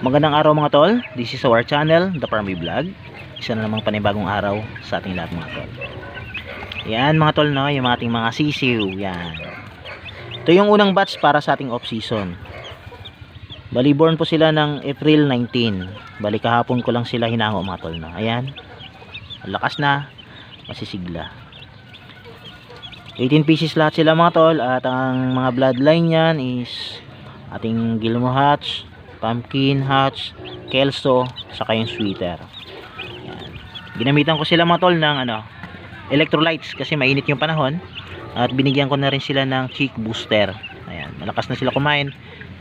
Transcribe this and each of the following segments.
Magandang araw mga tol. This is our channel, The Farmy Vlog. Isa na namang panibagong araw sa ating lahat mga tol. Yan mga tol no, yung ating mga sisiw. Yan. Ito yung unang batch para sa ating off season. Bali born po sila ng April 19. Bali kahapon ko lang sila hinango mga tol no. Ayan. Lakas na. Masisigla. 18 pieces lahat sila mga tol at ang mga bloodline niyan is ating Gilmo Hatch, Pumpkin Hatch, Kelso, saka yung Sweeter. Yan. Ginamitan ko sila mga tol ng ano, electrolytes kasi mainit yung panahon at binigyan ko na rin sila ng cheek booster. Ayan, malakas na sila kumain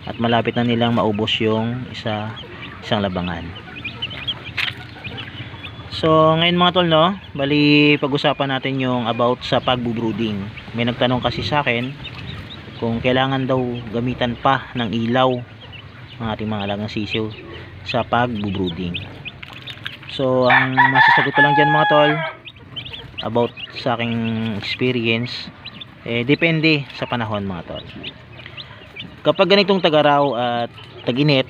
at malapit na nilang maubos yung isa isang labangan. So, ngayon mga tol, no? Bali, pag-usapan natin yung about sa pagbo-brooding. May nagtanong kasi sa akin kung kailangan daw gamitan pa ng ilaw ang ating mga alagang sisiw sa pagbo-brooding. So, ang masasagot ko lang dyan mga tol about sa aking experience eh, depende sa panahon mga tol. Kapag ganitong tagaraw at taginit,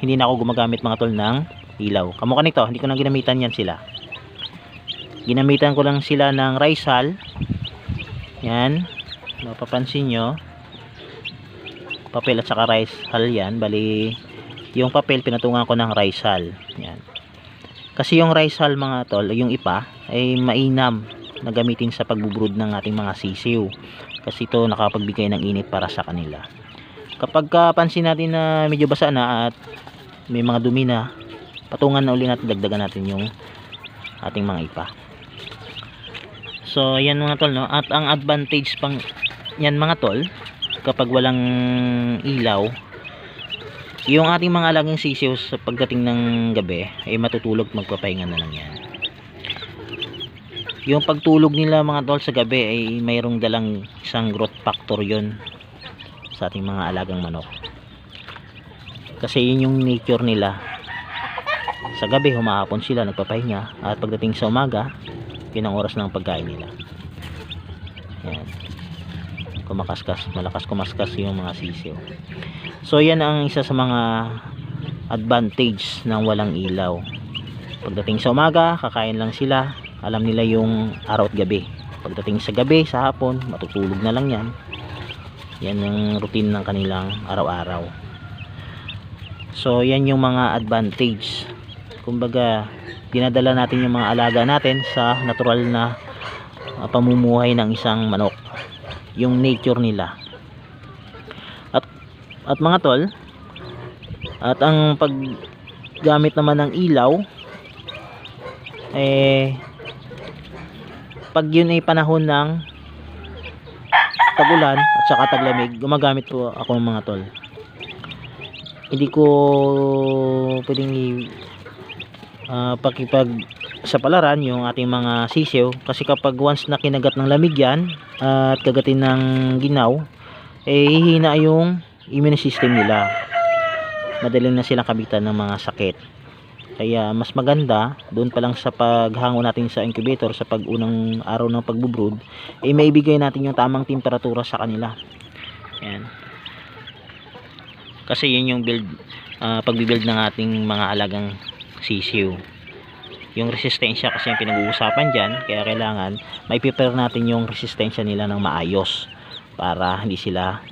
hindi na ako gumagamit mga tol ng ilaw. Kamukha nito, hindi ko na ginamitan yan sila. Ginamitan ko lang sila ng Rizal. Yan. Mapapansin nyo. Papel at saka Rizal yan. Bali, yung papel pinatungan ko ng Rizal. Yan. Kasi yung Rizal mga tol, yung ipa, ay mainam na gamitin sa pagbubrood ng ating mga sisiw. Kasi ito nakapagbigay ng init para sa kanila. Kapag kapansin natin na medyo basa na at may mga dumi na, patungan na uli natin dagdagan natin yung ating mga ipa so yan mga tol no at ang advantage pang yan mga tol kapag walang ilaw yung ating mga alagang sisiw sa pagdating ng gabi ay matutulog magpapahinga na lang yan. Yung pagtulog nila mga tol sa gabi ay mayroong dalang isang growth factor yon sa ating mga alagang manok. Kasi yun yung nature nila. Sa gabi humahapon sila nagpapahinga at pagdating sa umaga yun ang oras ng pagkain nila. Yan kumakaskas malakas kumaskas yung mga sisiw. So yan ang isa sa mga advantage ng walang ilaw. Pagdating sa umaga kakain lang sila. Alam nila yung araw at gabi. Pagdating sa gabi sa hapon matutulog na lang yan. Yan ang routine ng kanilang araw-araw. So yan yung mga advantage kumbaga dinadala natin yung mga alaga natin sa natural na uh, pamumuhay ng isang manok yung nature nila. At at mga tol at ang paggamit naman ng ilaw eh pag yun ay panahon ng tagulan at saka taglamig gumagamit po ako ng mga tol. Hindi ko pwedeng uh, pakipag sa palaran yung ating mga sisiw. Kasi kapag once na kinagat ng lamig yan at kagatin ng ginaw eh hihina yung immune system nila. Madali na silang kabitan ng mga sakit. Kaya mas maganda doon pa lang sa paghango natin sa incubator sa pag-unang araw ng pagbubrood eh maibigay natin yung tamang temperatura sa kanila. Yan kasi yun yung build uh, pagbibuild ng ating mga alagang sisiw yung resistensya kasi yung pinag-uusapan dyan kaya kailangan may prepare natin yung resistensya nila ng maayos para hindi sila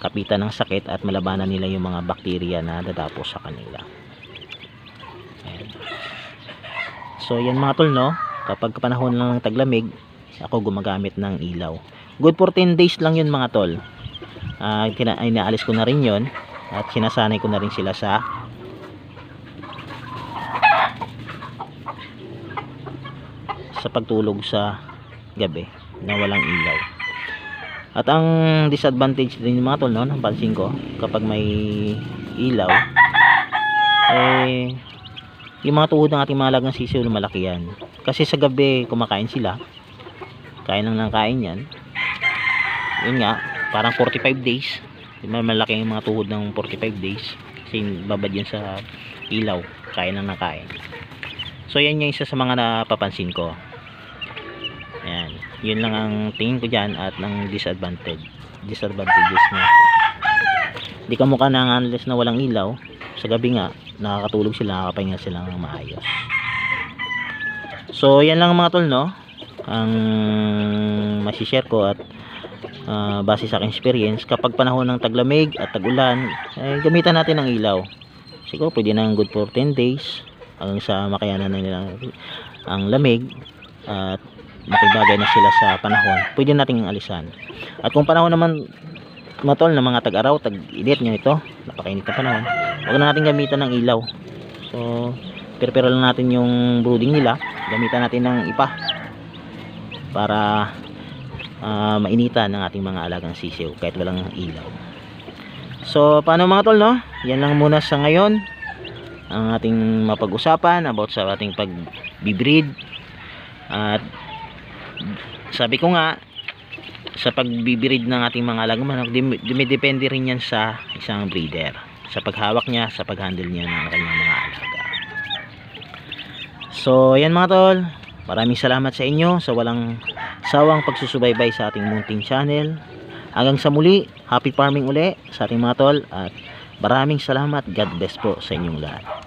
kapitan ng sakit at malabanan nila yung mga bakterya na dadapos sa kanila. Ayan. so yan mga tol no? Kapag panahon lang ng taglamig ako gumagamit ng ilaw. Good for 10 days lang yun mga tol. Uh, inaalis ko na rin yun at sinasanay ko na rin sila sa sa pagtulog sa gabi na walang ilaw. At ang disadvantage din mga tol no napansin ko kapag may ilaw eh yung mga tuhod ng ating mga lagang sisiw malaki yan. Kasi sa gabi kumakain sila. Kain lang ng kain yan. Yun nga parang 45 days. Malaki yung mga tuhod ng 45 days. Kasi babad yun sa ilaw kain lang ng kain. So yan yung isa sa mga napapansin ko Ayan. Yun lang ang tingin ko dyan at ng disadvantage. Disadvantages niya. Hindi ka mukha ng unless na walang ilaw. sa gabi nga nakakatulog sila nakakapahinga sila ng maayos so yan lang mga tol no ang masishare ko at ah, base sa aking experience kapag panahon ng taglamig at tagulan eh, gamitan natin ng ilaw siguro pwede na good for 10 days hanggang sa makayanan na nila ang lamig at makibagay na sila sa panahon. Pwede nating alisan. At kung panahon naman matol na mga tag-araw tag-init nyo ito. Napakainit na panahon. Huwag na natin gamitan ng ilaw. So pero lang natin yung brooding nila. Gamitan natin ng ipa para ah, mainitan ng ating mga alagang sisiw kahit walang ilaw. So paano mga tol no? Yan lang muna sa ngayon ang ating mapag-usapan about sa ating pag-breed. At sabi ko nga sa pagbibirid ng ating mga alagang manok dumidepende rin yan sa isang breeder. Sa paghawak niya sa paghandle niya ng kanyang mga alaga. So yan mga tol. Maraming salamat sa inyo sa walang sawang pagsusubaybay sa ating munting channel. Hanggang sa muli happy farming uli sa ating mga tol at maraming salamat. God bless po sa inyong lahat